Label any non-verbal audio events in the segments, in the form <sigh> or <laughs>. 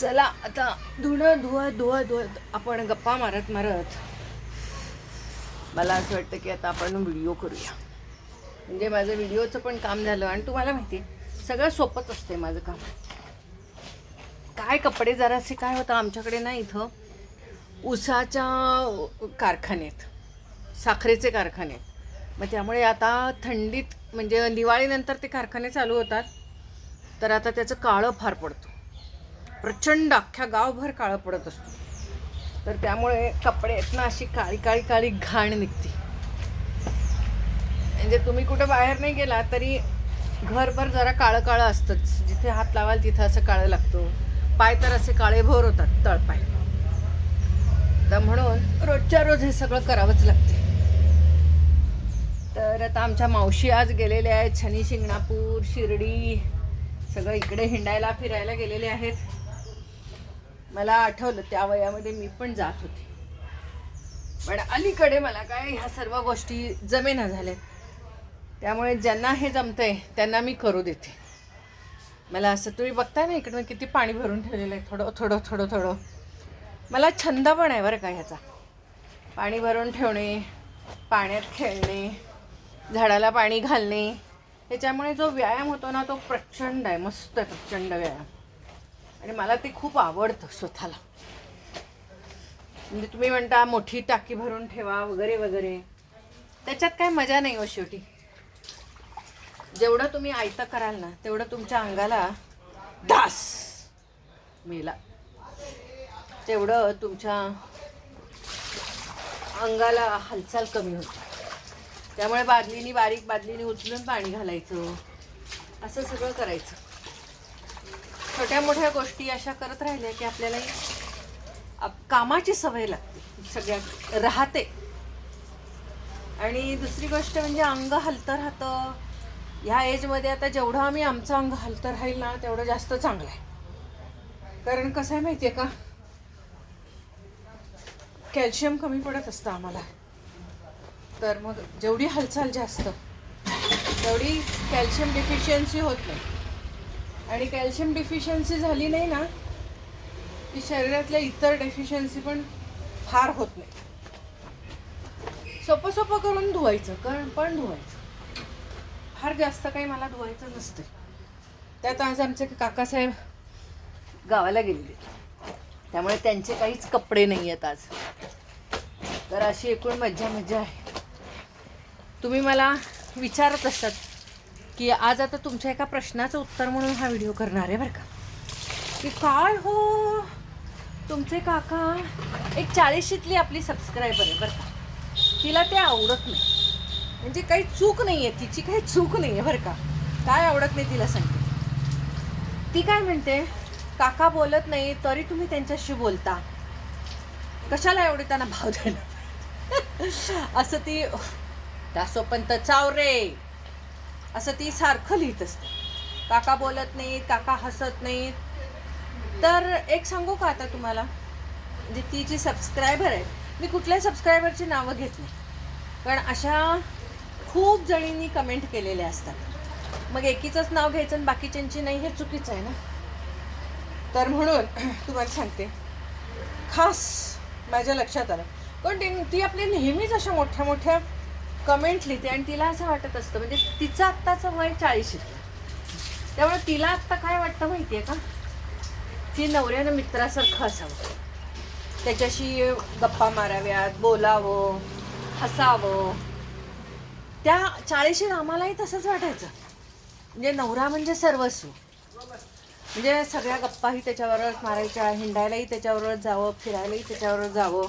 चला आता धुणं धुवत धुवत धुवत आपण गप्पा मारत मारत. मला असं वाटतं की आता आपण व्हिडिओ करूया. म्हणजे माझं व्हिडिओचं पण काम झालं आणि तुम्हाला माहिती आहे, सगळं सोपंच असते माझं काम. काय कपडे जरासे काय होतं आमच्याकडे ना इथं? उसाच्या कारखान्यात साखरेचे कारखाने मग त्यामुळे आता थंडीत म्हणजे दिवाळीनंतर ते कारखाने चालू होतात. तर आता त्याचं काळं फार पडतं. प्रचंड अख्ख्या गावभर काळं पडत असतो. तर त्यामुळे कपडे आहेत ना अशी काळी काळी काळी घाण निघते. म्हणजे तुम्ही कुठं बाहेर नाही गेला तरी घरभर जरा काळं काळं असतंच. जिथे हात लावाल तिथं असं काळं लागतो. पाय तर असे काळे भोर होतात तळपाय. तर म्हणून रोजच्या रोज हे सगळं करावंच लागते तर आता आमच्या मावशी आज गेलेल्या आहेत शनी शिंगणापूर शिर्डी सगळं इकडे हिंडायला फिरायला गेलेले आहेत. मला आठवलं त्या वयामध्ये मी पण जात होते. पण अलीकडे मला काय ह्या सर्व गोष्टी जमेना झाल्यात. त्यामुळे ज्यांना हे जमतंय त्यांना मी करू देते. मला असं तुम्ही बघताय ना इकडनं किती पाणी भरून ठेवलेलं आहे थोडं थोडं थोडं थोडं. मला छंद पण आहे बरं का ह्याचा. पाणी भरून ठेवणे पाण्यात खेळणे झाडाला पाणी घालणे. त्याच्यामुळे जो व्यायाम होतो ना तो प्रचंड आहे मस्त आहे प्रचंड व्यायाम. आणि मला ते खूप आवडतं स्वतःला. म्हणजे तुम्ही म्हणता मोठी टाकी भरून ठेवा वगैरे वगैरे. त्याच्यात काय मजा नाही हो शेवटी. जेवढं तुम्ही आयतं कराल ना तेवढं तुमच्या अंगाला दास मेला. तेवढं तुमच्या अंगाला हालचाल कमी होते. त्यामुळे बादलीनी बारीक बादलीनी उचलून पाणी घालायचं. असं सगळं करायचं. छोट्या मोठ्या गोष्टी अशा करत राहिल्या की आपल्याला कामाची सवय लागते. सगळ्यात राहते. आणि दुसरी गोष्ट म्हणजे अंग हलतं राहतं. ह्या एजमध्ये आता जेवढं आम्ही आमचं अंग हलतं राहील ना तेवढं जास्त चांगलं आहे. कारण कसं आहे माहिती आहे का? कॅल्शियम कमी पडत असतं आम्हाला. तर मग जेवढी हालचाल जास्त तेवढी कॅल्शियम डिफिशियन्सी होत नाही. आणि कॅल्शियम डिफिशियन्सी झाली नाही ना की शरीरातल्या इतर डेफिशियन्सी पण फार होत नाही. सोपं सोपं करून धुवायचं कारण पण धुवायचं. फार जास्त काही मला धुवायचं नसतं त्यात आज आमचे काकासाहेब गावाला गेलेले. त्यामुळे त्यांचे काहीच कपडे नाही आहेत आज. तर अशी एकूण मज्जा मज्जा आहे. तुम्ही मला विचारत असतात की आज आता तुमच्या एका प्रश्नाचं उत्तर म्हणून हा व्हिडिओ करणार आहे बरं का. की काय हो? तुमचे काका एक चाळीशीतली आपली सबस्क्रायबर आहे बरं का. तिला ते आवडत नाही. म्हणजे काही चूक नाही आहे तिची काही चूक नाही आहे बरं का. काय आवडत नाही तिला सांगते. ती काय म्हणते? काका बोलत नाही तरी तुम्ही त्यांच्याशी बोलता. कशाला एवढे त्यांना भाव द्यायला <laughs> असं ती दासोपंत चावरे असं ती सारखं लिहित असते. काका बोलत नाहीत काका हसत नाहीत. तर एक सांगू का आता तुम्हाला? म्हणजे ती जी सबस्क्रायबर आहे मी कुठल्या सबस्क्रायबरची नावं घेत नाही. कारण अशा खूप जणींनी कमेंट केलेल्या असतात. मग एकीचंच नाव घ्यायचं आणि बाकीच्यांची नाही हे चुकीचं आहे ना? तर म्हणून <clears throat> तुम्हाला सांगते. खास माझ्या लक्षात आलं. पण ती ती आपली नेहमीच अशा मोठ्या मोठ्या कमेंट लिहिते आणि तिला असं वाटत असतं म्हणजे तिचं आत्ताचं वय चाळीस त्यामुळे तिला आत्ता काय वाटतं माहिती आहे का? ती नवऱ्यानं मित्रासारखं असावं. त्याच्याशी गप्पा माराव्यात बोलावं हसावं. त्या चाळीशीत आम्हालाही तसंच वाटायचं. म्हणजे नवरा म्हणजे सर्वस्व. म्हणजे सगळ्या गप्पाही त्याच्याबरोबरच मारायच्या हिंडायलाही त्याच्याबरोबर जावं फिरायलाही त्याच्याबरोबर जावं.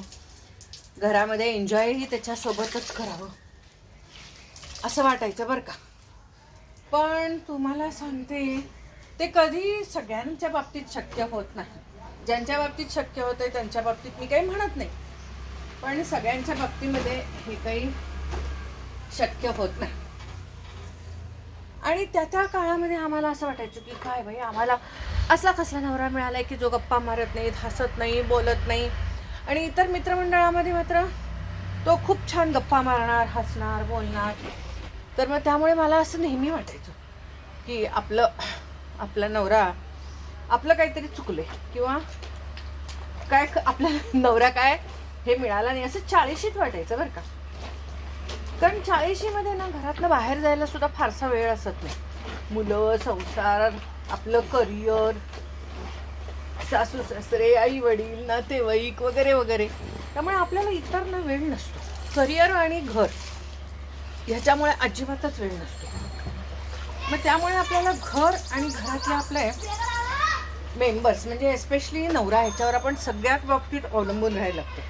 घरामध्ये एन्जॉयही त्याच्यासोबतच करावं. असं वाटायचं बरं का. पण तुम्हाला सांगते ते कधी सगळ्यांच्या बाबतीत शक्य होत नाही. ज्यांच्या बाबतीत शक्य होतं त्यांच्या बाबतीत मी काही म्हणत नाही. पण सगळ्यांच्या बाबतीमध्ये हे काही शक्य होत नाही. आणि त्या त्या काळामध्ये आम्हाला असं वाटायचं की काय बाई आम्हाला असा कसला नवरा मिळाला आहे की जो गप्पा मारत नाही हसत नाही बोलत नाही. आणि इतर मित्रमंडळामध्ये मात्र तो खूप छान गप्पा मारणार हसणार बोलणार. तर मग त्यामुळे मला असं नेहमी वाटायचं की आपलं आपला नवरा आपलं काहीतरी चुकलंय किंवा काय क- आपल्या नवरा काय हे मिळाला नाही असं चाळीशीत वाटायचं बरं का. कारण चाळीशीमध्ये ना घरातनं बाहेर जायला सुद्धा फारसा वेळ असत नाही. मुलं संसार आपलं करिअर सासू सासरे आई वडील नातेवाईक वगैरे वगैरे. त्यामुळे आपल्याला इतर ना वेळ नसतो. करिअर आणि घर. ह्याच्यामुळे अजिबातच वेळ नसतो. मग त्यामुळे आपल्याला घर आणि घरातले आपले मेंबर्स म्हणजे एस्पेशली नवरा ह्याच्यावर आपण सगळ्यात बाबतीत अवलंबून राहायला लागतो.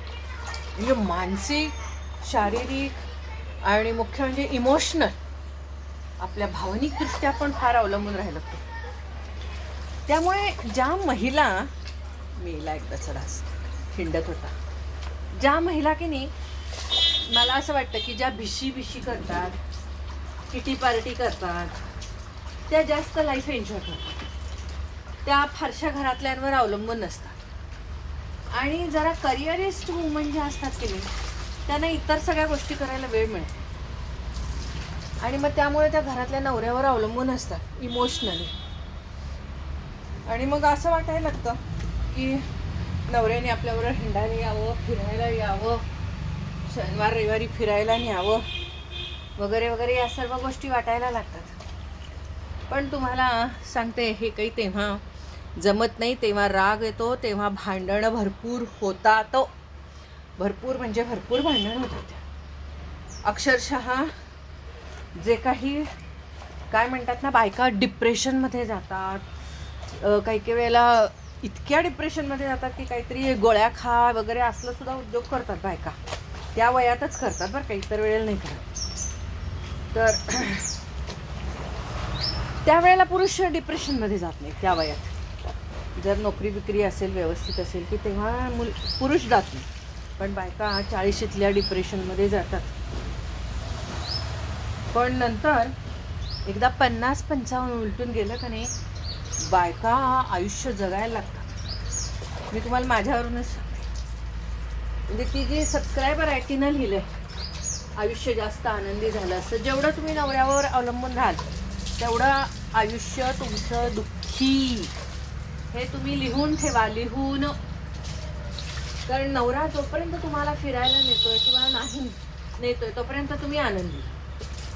म्हणजे मानसिक शारीरिक आणि मुख्य म्हणजे इमोशनल आपल्या भावनिकदृष्ट्या पण फार अवलंबून राहायला लागतो. त्यामुळे ज्या महिला मेला एकदा चढास हिंडत होता. ज्या महिला की नाही मला असं वाटतं की ज्या भिशी भिशी करतात किटी पार्टी करतात त्या जास्त लाईफ एन्जॉय करतात. त्या फारशा घरातल्यांवर अवलंबून नसतात. आणि जरा करिअरिस्ट वुमन ज्या असतात की नाही त्यांना इतर सगळ्या गोष्टी करायला वेळ मिळतो आणि मग त्यामुळे त्या घरातल्या नवऱ्यावर अवलंबून असतात इमोशनली आणि मग असं वाटायला लागतं की नवऱ्याने आपल्याबरोबर हिंडायला यावं फिरायला यावं. शनिवार रविवारी फिरायला न्यावं. वगैरे वगैरे या सर्व गोष्टी वाटायला लागतात. पण तुम्हाला सांगते हे काही तेव्हा जमत नाही. तेव्हा राग येतो तेव्हा भांडणं भरपूर होतात हो. भरपूर म्हणजे भरपूर भांडणं होतात अक्षरशः जे काही काय म्हणतात ना बायका डिप्रेशनमध्ये जातात. काही काही वेळेला इतक्या डिप्रेशनमध्ये जातात की काहीतरी गोळ्या खा वगैरे असलं सुद्धा उद्योग करतात बायका. त्या वयातच करतात बरं का इतर वेळेला नाही करत. तर त्यावेळेला पुरुष डिप्रेशनमध्ये जात नाही त्या वयात. जर नोकरी विक्री असेल व्यवस्थित असेल की तेव्हा मुल पुरुष जात नाही पण बायका चाळीशीतल्या डिप्रेशनमध्ये जातात. पण नंतर एकदा पन्नास पंचावन्न उलटून गेलं का नाही बायका आयुष्य जगायला लागतात. मी तुम्हाला माझ्यावरूनच म्हणजे ती जी सबस्क्रायबर आहे तिनं लिहिलं आयुष्य जास्त आनंदी झालं असतं. जेवढं तुम्ही नवऱ्यावर अवलंबून राहाल तेवढं आयुष्य तुमचं दुःखी. हे तुम्ही लिहून ठेवा लिहून. कारण नवरा जोपर्यंत तुम्हाला फिरायला नेतोय किंवा नाही नेतोय तोपर्यंत तुम्ही आनंदी.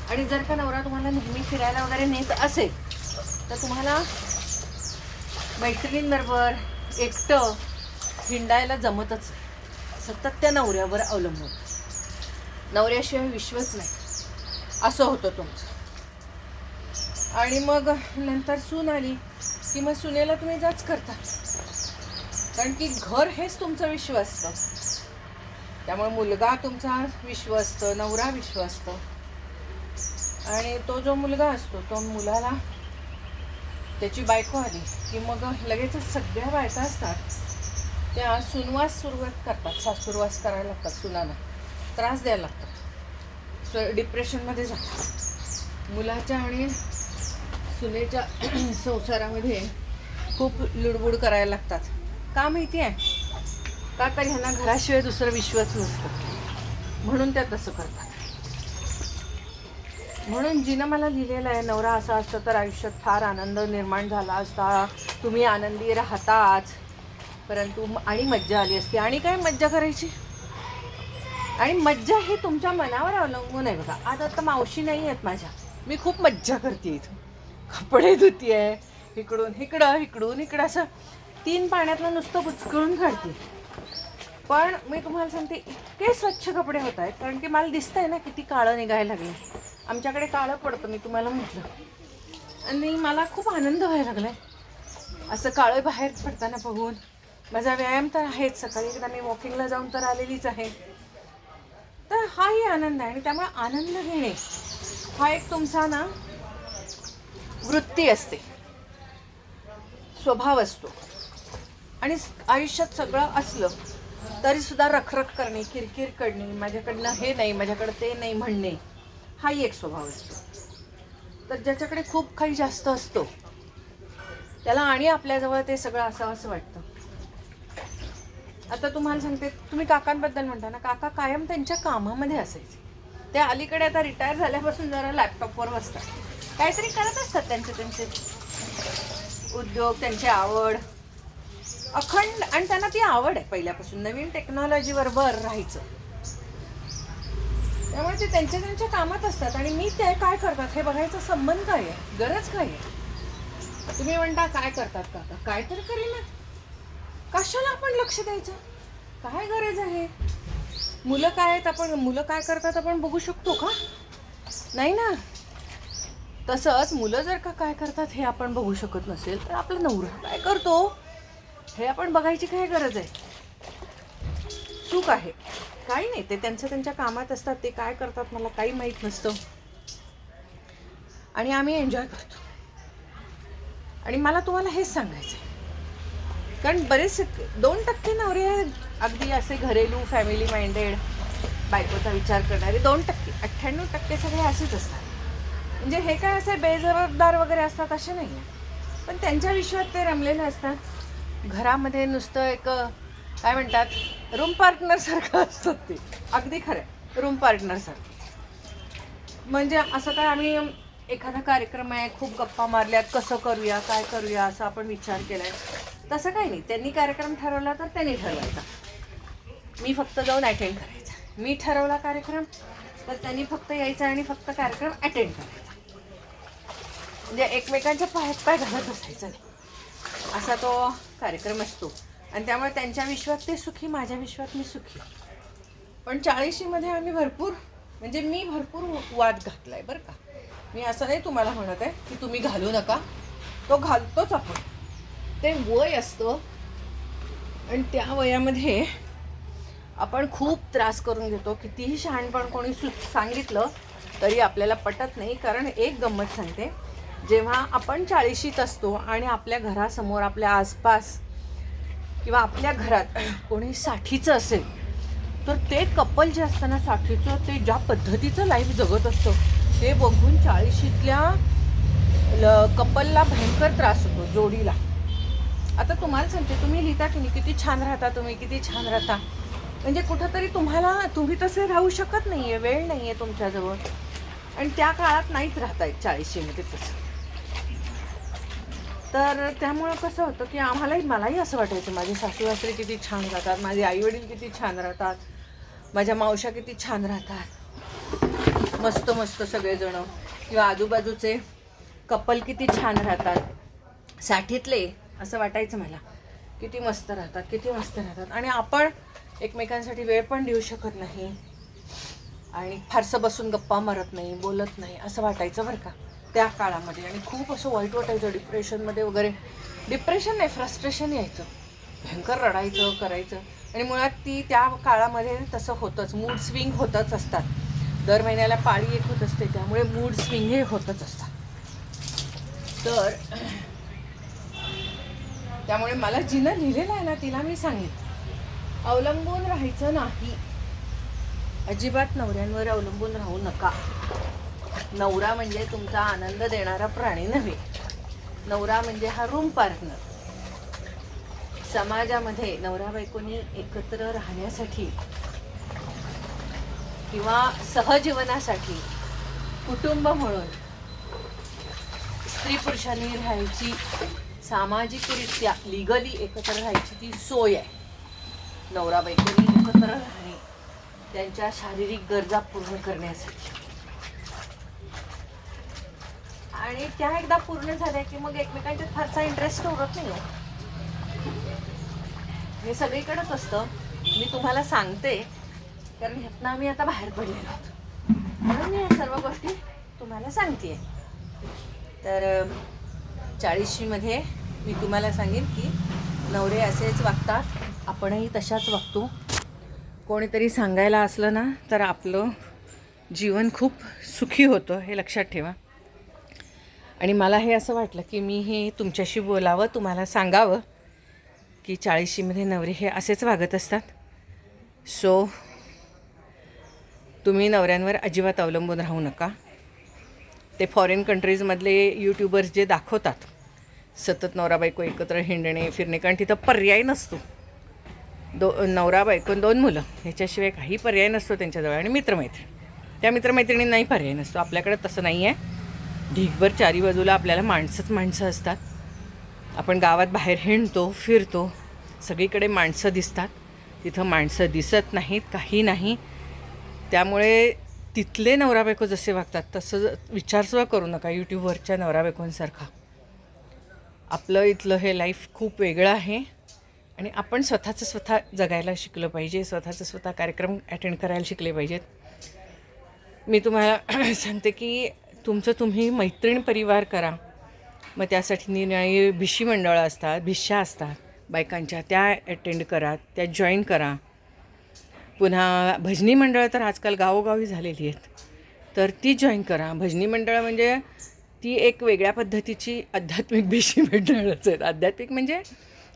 आणि जर का नवरा तुम्हाला नेहमी फिरायला वगैरे नेत असेल तर तुम्हाला मैत्रिणींबरोबर एकटं हिंडायला जमतच नाही. सतत त्या नवऱ्यावर अवलंबून नवऱ्याशिवाय विश्वच नाही. असं होतं तुमचं. आणि मग नंतर सून आली की मग सुनेला तुम्ही जाच करता. कारण की घर हेच तुमचं विश्व असतं. त्यामुळे मुलगा तुमचा विश्व असतं नवरा विश्व असतं. आणि तो जो मुलगा असतो तो मुलाला त्याची बायको आली की मग लगेचच सगळ्या बायका असतात. त्या सुनवास सुरुवात करतात. सासूरवास करायला लागतात सुनांना त्रास द्यायला लागतात. स डिप्रेशनमध्ये जातात. मुलाच्या आणि सुनेच्या <clears throat> संसारामध्ये खूप लुडबुड करायला लागतात. का माहिती आहे. का तर ह्यांना घराशिवाय दुसरं विश्वच नसतं. म्हणून त्या तसं करतात. म्हणून जिनं मला लिहिलेलं आहे नवरा असा असतं तर आयुष्यात फार आनंद निर्माण झाला असता. तुम्ही आनंदी राहताच. परंतु म- आणि मज्जा आली असती. आणि काय मज्जा करायची? आणि मज्जा ही तुमच्या मनावर अवलंबून आहे बघा. आता आता मावशी नाही आहेत माझ्या. मी खूप मज्जा करते इथं. कपडे धुती आहे इकडून इकडं इकडून इकडं असं तीन पाण्यातलं नुसतं बुचकळून काढते पण मी तुम्हाला सांगते इतके स्वच्छ कपडे होत आहेत कारण की मला दिसतंय ना किती काळं निघायला लागलं आमच्याकडे काळं पडतं मी तुम्हाला म्हटलं. आणि मला खूप आनंद व्हायला लागला आहे असं काळं बाहेर पडताना बघून. माझा व्यायाम तर आहेच सकाळी. एकदा मी वॉकिंगला जाऊन तर आलेलीच आहे. तर हाही आनंद आहे आणि त्यामुळे आनंद घेणे हा एक तुमचा ना वृत्ती असते. स्वभाव असतो. आणि आयुष्यात सगळं असलं तरी सुद्धा रखरख करणे किरकिर करणे माझ्याकडनं हे नाही माझ्याकडं ते नाही म्हणणे हाही एक स्वभाव असतो. तर ज्याच्याकडे खूप काही जास्त असतो त्याला आणि आपल्याजवळ ते सगळं असावं असं वाटतं. आता तुम्हाला सांगते तुम्ही काकांबद्दल म्हणता ना काका कायम त्यांच्या कामामध्ये असायचे. ते अलीकडे आता रिटायर झाल्यापासून जरा लॅपटॉपवर बसतात. काहीतरी करत असतात त्यांचे त्यांचे उद्योग त्यांची आवड. अखंड आणि त्यांना ती आवड आहे पहिल्यापासून. नवीन टेक्नॉलॉजीवर वर राहायचं. त्यामुळे ते त्यांच्या त्यांच्या कामात असतात. आणि मी ते काय करतात हे बघायचा संबंध काय आहे गरज काय आहे? तुम्ही म्हणता काय करतात काका? काय तर करीनात कशाला आपण लक्ष द्यायचं? काय गरज आहे? मुलं काय आहेत आपण मुलं काय करतात आपण बघू शकतो का? नाही ना? तसंच मुलं जर का काय करतात हे आपण बघू शकत नसेल तर आपला नवरा काय करतो? हे आपण बघायची काय गरज आहे? चूक आहे. काही नाही ते त्यांच्या त्यांच्या कामात असतात ते काय करतात मला काही माहीत नसतं. आणि आम्ही एन्जॉय करतो. आणि मला तुम्हाला हेच सांगायचं आहे कारण बरेच दोन टक्के नवरे अगदी असे घरेलू फॅमिली माइंडेड बायकोचा विचार करणारे दोन टक्के अठ्ठ्याण्णव टक्के सगळे असेच असतात. म्हणजे हे काय असे बेजबाबदार वगैरे असतात असे नाही आहे. पण त्यांच्या विश्वात ते रमलेले असतात. घरामध्ये नुसतं एक काय म्हणतात रूम पार्टनरसारखं असतात ते. अगदी खरं रूम पार्टनरसारखं म्हणजे असं काय आम्ही एखादा कार्यक्रम आहे खूप गप्पा मारल्यात कसं करूया काय करूया असा आपण विचार केला आहे तसं काही नाही. त्यांनी कार्यक्रम ठरवला तर त्यांनी ठरवायचा. मी फक्त जाऊन अटेंड करायचा. मी ठरवला कार्यक्रम तर त्यांनी फक्त यायचा आणि फक्त कार्यक्रम अटेंड करायचा. म्हणजे एकमेकांच्या पायात पाय घालत बसायचं नाही. असा तो कार्यक्रम असतो. आणि त्यामुळे त्यांच्या विश्वात ते सुखी माझ्या विश्वात मी सुखी. पण चाळीशीमध्ये आम्ही भरपूर म्हणजे मी भरपूर वाद घातला आहे बरं का. मी असं नाही तुम्हाला म्हणत आहे की तुम्ही घालू नका. तो घालतोच आपण. ते वय असतं. आणि त्या वयामध्ये आपण खूप त्रास करून घेतो. कितीही शहाणपण कोणी सु सांगितलं तरी आपल्याला पटत नाही. कारण एक गंमत सांगते. जेव्हा आपण चाळीशीत असतो आणि आपल्या घरासमोर आपल्या आसपास किंवा आपल्या घरात कोणी साठीचं असेल तर ते कपल जे असताना साठीचं ते ज्या पद्धतीचं लाईफ जगत असतं ते बघून चाळीशीतल्या ल कपलला भयंकर त्रास होतो जोडीला. आता तुम्हाला सांगते तुम्ही लिहिता की नाही किती छान राहता तुम्ही किती छान राहता. म्हणजे कुठंतरी तुम्हाला तुम्ही तसे राहू शकत नाही आहे वेळ नाही आहे तुमच्याजवळ. आणि त्या काळात नाहीच राहता येत चाळीशीमध्ये तसं. तर त्यामुळं कसं होतं की आम्हालाही मलाही असं वाटायचं माझे सासू सासरे किती छान राहतात माझे आईवडील किती छान राहतात माझ्या मावशा किती छान राहतात. मस्त मस्त सगळेजणं. किंवा आजूबाजूचे कपल किती छान राहतात. साठीतले असं वाटायचं मला. किती मस्त राहतात किती मस्त राहतात. आणि आपण एकमेकांसाठी वेळ पण देऊ शकत नाही. आणि फारसं बसून गप्पा मारत नाही बोलत नाही असं वाटायचं बरं का. त्या काळामध्ये. आणि खूप असं वाईट वाटायचं डिप्रेशनमध्ये वगैरे. डिप्रेशन नाही फ्रस्ट्रेशन यायचं. भयंकर रडायचं करायचं. आणि मुळात ती त्या काळामध्ये तसं होतंच. मूड स्विंग होतच असतात. दर महिन्याला पाळी एक होत असते त्यामुळे मूड स्विंग हे होतच असतात. तर त्यामुळे मला जिनं लिहिलेलं आहे ना तिला मी सांगितलं अवलंबून राहायचं नाही. अजिबात नवऱ्यांवर अवलंबून राहू नका. नवरा म्हणजे तुमचा आनंद देणारा प्राणी नव्हे. नवरा म्हणजे हा रूम पार्टनर समाजामध्ये नवरा बायकोनी एकत्र राहण्यासाठी किंवा सहजीवनासाठी कुटुंब म्हणून स्त्री पुरुषांनी राहायची सामाजिकरित्या लिगली एकत्र राहायची ती सोय आहे. नवरा बायकोनी एकत्र राहणे त्यांच्या शारीरिक गरजा पूर्ण करण्यासाठी. आणि त्या एकदा पूर्ण झाल्या की मग एकमेकांच्यात फारसा इंटरेस्ट उरत नाही हो. हे. सगळीकडेच असतं. मी तुम्हाला सांगते कारण ह्यातनं आम्ही आता बाहेर पडलेलो आहोत. म्हणून मी या सर्व गोष्टी तुम्हाला सांगते तर चाळीशीमध्ये मी तुम्हाला सांगेन की नवरे असेच वागतात आपणही तशाच वागतो. कोणीतरी सांगायला असलं ना तर आपलं जीवन खूप सुखी होतं हे लक्षात ठेवा. आणि मला हे असं वाटलं की मी हे तुमच्याशी बोलावं तुम्हाला सांगावं की चाळीशीमध्ये नवरे हे असेच वागत असतात. सो तुम्ही नवऱ्यांवर अजिबात अवलंबून राहू नका. ते फॉरेन कंट्रीजमधले यूट्यूबर्स जे दाखवतात सतत नवरा बायको एकत्र हिंडणे फिरणे कारण तिथं पर्याय नसतो. दो नवरा बायको दोन मुलं ह्याच्याशिवाय काही पर्याय नसतो त्यांच्याजवळ. आणि मित्रमैत्रिणी त्या मित्रमैत्रिणींनाही पर्याय नसतो. आपल्याकडे तसं नाही आहे. ढीगभर चारी बाजूला आपल्याला माणसंच माणसं असतात. आपण गावात बाहेर हिंडतो फिरतो सगळीकडे माणसं दिसतात. तिथं माणसं दिसत नाहीत काही नाही. त्यामुळे तिथले नवरा बायको जसे वागतात तसं विचारसुद्धा करू नका यूट्यूबवरच्या नवरा बायकोंसारखा. आपलं इथलं हे लाईफ खूप वेगळं आहे आणि आपण स्वतःचं स्वतः जगायला शिकलं पाहिजे स्वतःचं स्वतः कार्यक्रम अटेंड करायला शिकले पाहिजेत. मी तुम्हाला <clears throat> सांगते की तुमचं तुम्ही मैत्रीण परिवार करा. मग त्यासाठी निर्णय भिशी मंडळं असतात भिश्या असतात बायकांच्या त्या अटेंड करा त्या जॉईन करा. पुन्हा भजनी मंडळं तर आजकाल गावोगावी झालेली आहेत. तर ती जॉईन करा. भजनी मंडळं म्हणजे ती एक वेगळ्या पद्धतीची आध्यात्मिक भिशी <laughs> मंडळच आहेत. आध्यात्मिक म्हणजे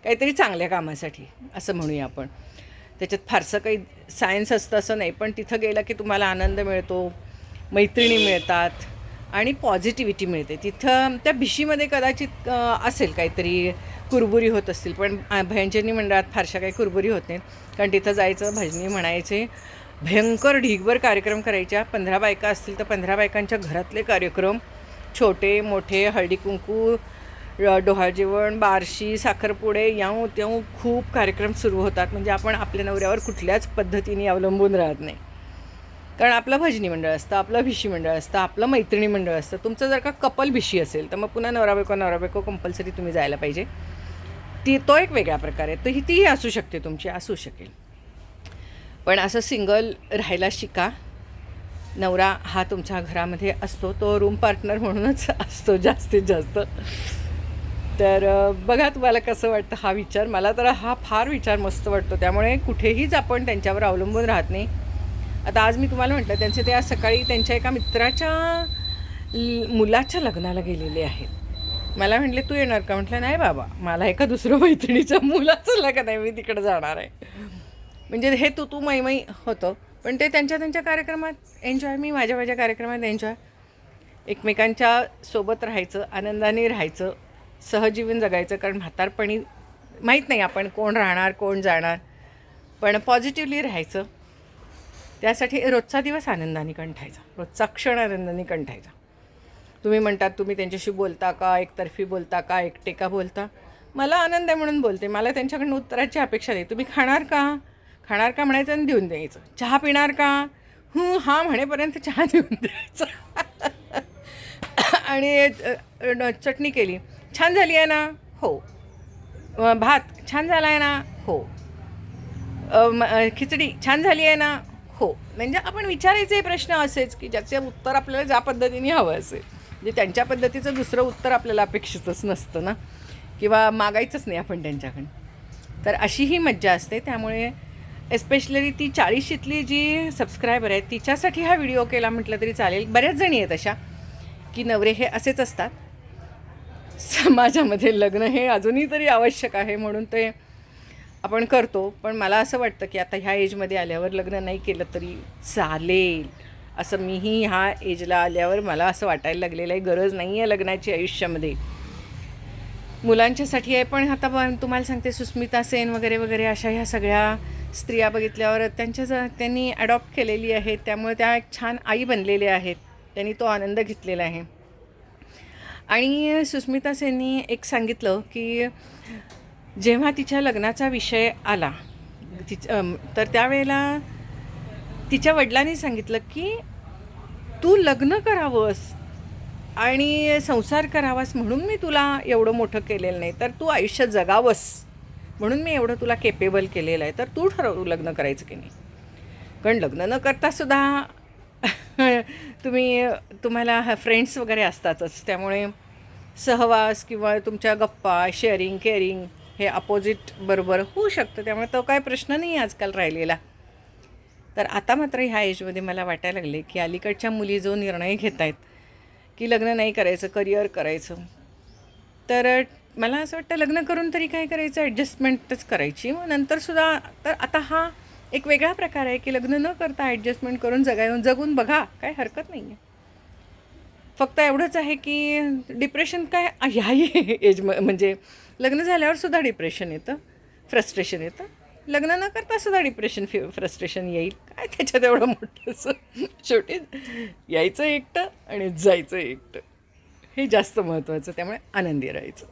काहीतरी चांगल्या कामासाठी असं म्हणूया आपण. त्याच्यात फारसं काही सायन्स असतं असं नाही पण तिथं गेलं की तुम्हाला आनंद मिळतो मैत्रिणी मिळतात आणि पॉझिटिव्हिटी मिळते. तिथं त्या भिशीमध्ये कदाचित असेल काहीतरी कुरबुरी होत असतील पण भयंजनी मंडळात फारशा काही कुरबुरी होत नाहीत. कारण तिथं जायचं भजनी म्हणायचे भयंकर ढीगभर कार्यक्रम करायच्या. पंधरा बायका असतील तर पंधरा बायकांच्या घरातले कार्यक्रम. छोटे मोठे हळदी कुंकू डोहाळ जेवण बारशी साखरपुडे याऊ त्याऊ खूप कार्यक्रम सुरू होतात. म्हणजे आपण आपल्या नवऱ्यावर कुठल्याच पद्धतीने अवलंबून राहत नाही. कारण आपलं भजनी मंडळ असतं आपलं भिशी मंडळ असतं आपलं मैत्रिणी मंडळ असतं. तुमचं जर का कपल भिशी असेल तर मग पुन्हा नवरा बायको नवरा बायको कंपल्सरी तुम्ही जायला पाहिजे. ती तो एक वेगळा प्रकार आहे. तर ही तीही असू शकते तुमची असू शकेल. पण असं सिंगल राहायला शिका. नवरा हा तुमच्या घरामध्ये असतो तो रूम पार्टनर म्हणूनच <laughs> असतो जास्तीत जास्त. तर बघा तुम्हाला कसं वाटतं हा विचार. मला तर हा फार विचार मस्त वाटतो. त्यामुळे कुठेहीच आपण त्यांच्यावर अवलंबून राहत नाही. आता आज मी तुम्हाला म्हटलं त्यांचे ते आज सकाळी त्यांच्या एका मित्राच्या मुलाच्या लग्नाला गेलेले आहेत. मला म्हटले तू येणार का? म्हटलं नाही बाबा मला एका दुसरं मैत्रिणीच्या मुलाचं लग्न आहे मी तिकडे जाणार आहे. म्हणजे हे तू तू मैमई होतं. पण ते त्यांच्या त्यांच्या कार्यक्रमात एन्जॉय मी माझ्या माझ्या कार्यक्रमात एन्जॉय एकमेकांच्या सोबत राहायचं आनंदाने राहायचं सहजीवन जगायचं कारण म्हातारपणी माहीत नाही आपण कोण राहणार कोण जाणार. पण पॉझिटिव्हली राहायचं. त्यासाठी रोजचा दिवस आनंदाने कंठायचा. रोजचा क्षण आनंदाने कंठायचा. तुम्ही म्हणतात तुम्ही त्यांच्याशी बोलता का? एकतर्फी बोलता का? एकटे का बोलता? मला आनंद आहे म्हणून बोलते. मला त्यांच्याकडून उत्तराची अपेक्षा नाही. तुम्ही खाणार का? खाणार का म्हणायचं आणि देऊन द्यायचं. चहा पिणार का? हं हां म्हणेपर्यंत चहा देऊन द्यायचा. आणि चटणी केली. छान झाली आहे ना? हो. भात छान झाला आहे ना? हो. खिचडी छान झाली आहे ना? हो. म्हणजे आपण विचारायचे प्रश्न असेच की ज्याचे उत्तर आपल्याला ज्या पद्धतीने हवं असेल. म्हणजे त्यांच्या पद्धतीचं दुसरं उत्तर आपल्याला अपेक्षितच नसतं ना. किंवा मागायचंच नाही आपण त्यांच्याकडून. तर अशी ही मज्जा असते. त्यामुळे एस्पेशली ती चाळीशीतली जी सबस्क्रायबर आहे तिच्यासाठी हा व्हिडिओ केला म्हटलं तरी चालेल. बऱ्याच जणी आहेत अशा की नवरे हे असेच असतात. समाजामध्ये लग्न हे अजूनही तरी आवश्यक आहे म्हणून ते आपण करतो. पण मला असं वाटतं की आता ह्या एजमध्ये आल्यावर लग्न नाही केलं तरी चालेल. असं मीही ह्या एजला आल्यावर मला असं वाटायला लागलेलं आहे गरज नाही आहे लग्नाची आयुष्यामध्ये. मुलांच्यासाठी आहे पण आता पण तुम्हाला सांगते सुस्मिता सेन वगैरे वगैरे अशा ह्या सगळ्या स्त्रिया बघितल्यावर त्यांच्या ज त्यांनी अडॉप्ट केलेली आहे त्यामुळे त्या एक छान आई बनलेल्या आहेत त्यांनी तो आनंद घेतलेला आहे. आणि सुस्मिता सेननी एक सांगितलं की जेव्हा तिच्या लग्नाचा विषय आला तिच तर त्यावेळेला तिच्या वडिलांनी सांगितलं की तू लग्न करावंस आणि संसार करावास म्हणून मी तुला एवढं मोठं केलेलं नाही. तर तू आयुष्य जगावंस म्हणून मी एवढं तुला केपेबल केलेलं आहे. तर तू ठरव लग्न करायचं की नाही. कारण लग्न न करता सुद्धा <laughs> तुम्ही तुम्हाला फ्रेंड्स वगैरे असतातच. त्यामुळे सहवास किंवा तुमच्या गप्पा शेअरिंग केअरिंग हे अपोजिट बरोबर होऊ शकतं. त्यामुळे तो काय प्रश्न नाही आजकाल राहिलेला. तर आता मात्र ह्या एजमध्ये मला वाटायला लागले की अलीकडच्या मुली जो निर्णय घेत आहेत की लग्न नाही करायचं करिअर करायचं तर मला असं वाटतं लग्न करून तरी काय करायचं? ॲडजस्टमेंटच करायची. मग नंतरसुद्धा तर आता हा एक वेगळा प्रकार आहे की लग्न न करता ॲडजस्टमेंट करून जगाय जगून बघा काय हरकत नाही आहे फक्त एवढंच आहे की डिप्रेशन काय ह्याही एज म्हणजे लग्न झाल्यावर सुद्धा डिप्रेशन येतं फ्रस्ट्रेशन येतं. लग्न न करता सुद्धा डिप्रेशन फि फ्रस्ट्रेशन येईल. काय त्याच्यात एवढं मोठंसं शेवटी यायचं एकटं आणि जायचं एकटं. हे जास्त महत्त्वाचं त्यामुळे आनंदी राहायचं.